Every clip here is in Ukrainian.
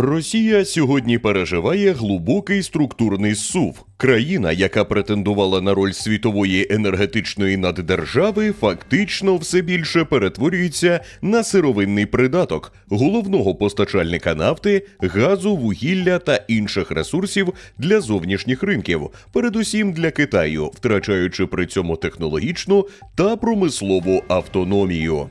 Росія сьогодні переживає глибокий структурний сув. Країна, яка претендувала на роль світової енергетичної наддержави, фактично все більше перетворюється на сировинний придаток головного постачальника нафти, газу, вугілля та інших ресурсів для зовнішніх ринків, передусім для Китаю, втрачаючи при цьому технологічну та промислову автономію.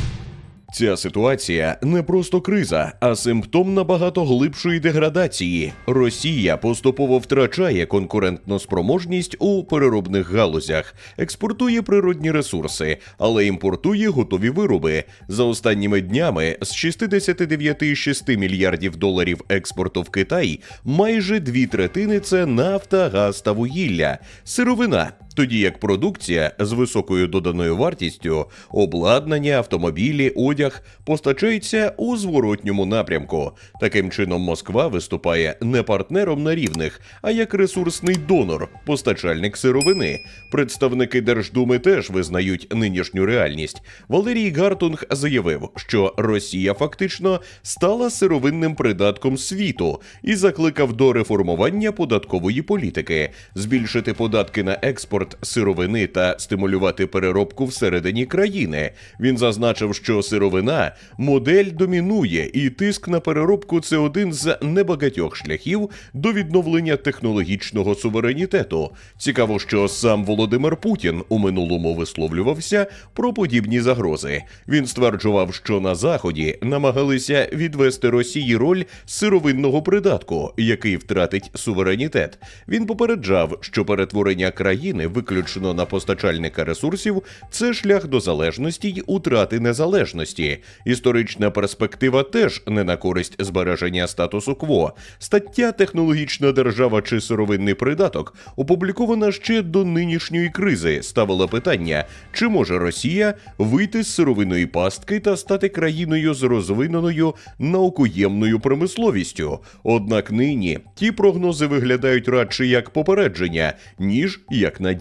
Ця ситуація не просто криза, а симптом набагато глибшої деградації. Росія поступово втрачає конкурентну спроможність у переробних галузях, експортує природні ресурси, але імпортує готові вироби. За останніми днями з 69,6 мільярдів доларів експорту в Китай майже дві третини це нафта, газ та вугілля, сировина. Тоді як продукція з високою доданою вартістю, обладнання, автомобілі, одяг постачається у зворотньому напрямку. Таким чином, Москва виступає не партнером на рівних, а як ресурсний донор, постачальник сировини. Представники Держдуми теж визнають нинішню реальність. Валерій Гартунг заявив, що Росія фактично стала сировинним придатком світу і закликав до реформування податкової політики, збільшити податки на експорт сировини та стимулювати переробку всередині країни. Він зазначив, що сировина модель домінує, і тиск на переробку це один з небагатьох шляхів до відновлення технологічного суверенітету. Цікаво, що сам Володимир Путін у минулому висловлювався про подібні загрози. Він стверджував, що на заході намагалися відвести Росії роль сировинного придатку, який втратить суверенітет. Він попереджав, що перетворення країни виключно на постачальника ресурсів це шлях до залежності й утрати незалежності. Історична перспектива теж не на користь збереження статусу кво. Стаття Технологічна держава чи сировинний придаток опублікована ще до нинішньої кризи. Ставила питання, чи може Росія вийти з сировинної пастки та стати країною з розвиненою наукоємною промисловістю. Однак нині ті прогнози виглядають радше як попередження, ніж як надія.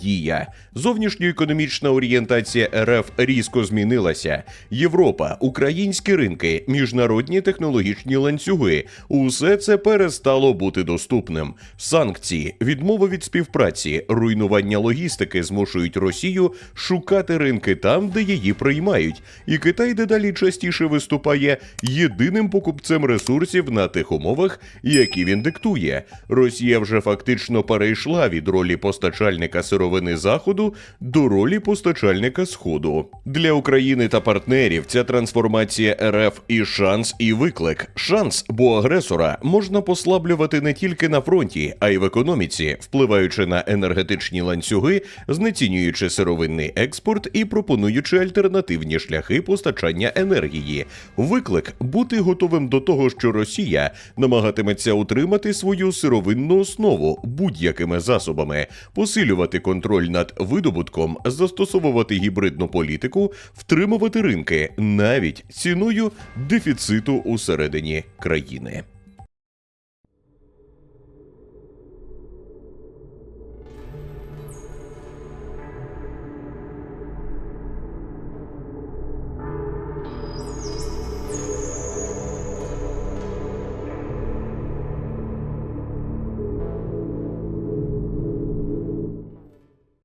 Зовнішньоекономічна орієнтація РФ різко змінилася. Європа, українські ринки, міжнародні технологічні ланцюги усе це перестало бути доступним. Санкції, відмова від співпраці, руйнування логістики змушують Росію шукати ринки там, де її приймають. І Китай дедалі частіше виступає єдиним покупцем ресурсів на тих умовах, які він диктує. Росія вже фактично перейшла від ролі постачальника сировини заходу до ролі постачальника сходу. Для України та партнерів ця трансформація РФ і шанс, і виклик. Шанс, бо агресора можна послаблювати не тільки на фронті, а й в економіці, впливаючи на енергетичні ланцюги, знецінюючи сировинний експорт і пропонуючи альтернативні шляхи постачання енергії. Виклик бути готовим до того, що Росія намагатиметься утримати свою сировинну основу будь-якими засобами, посилювати контроль над видобутком, застосовувати гібридну політику, втримувати ринки навіть ціною дефіциту усередині країни.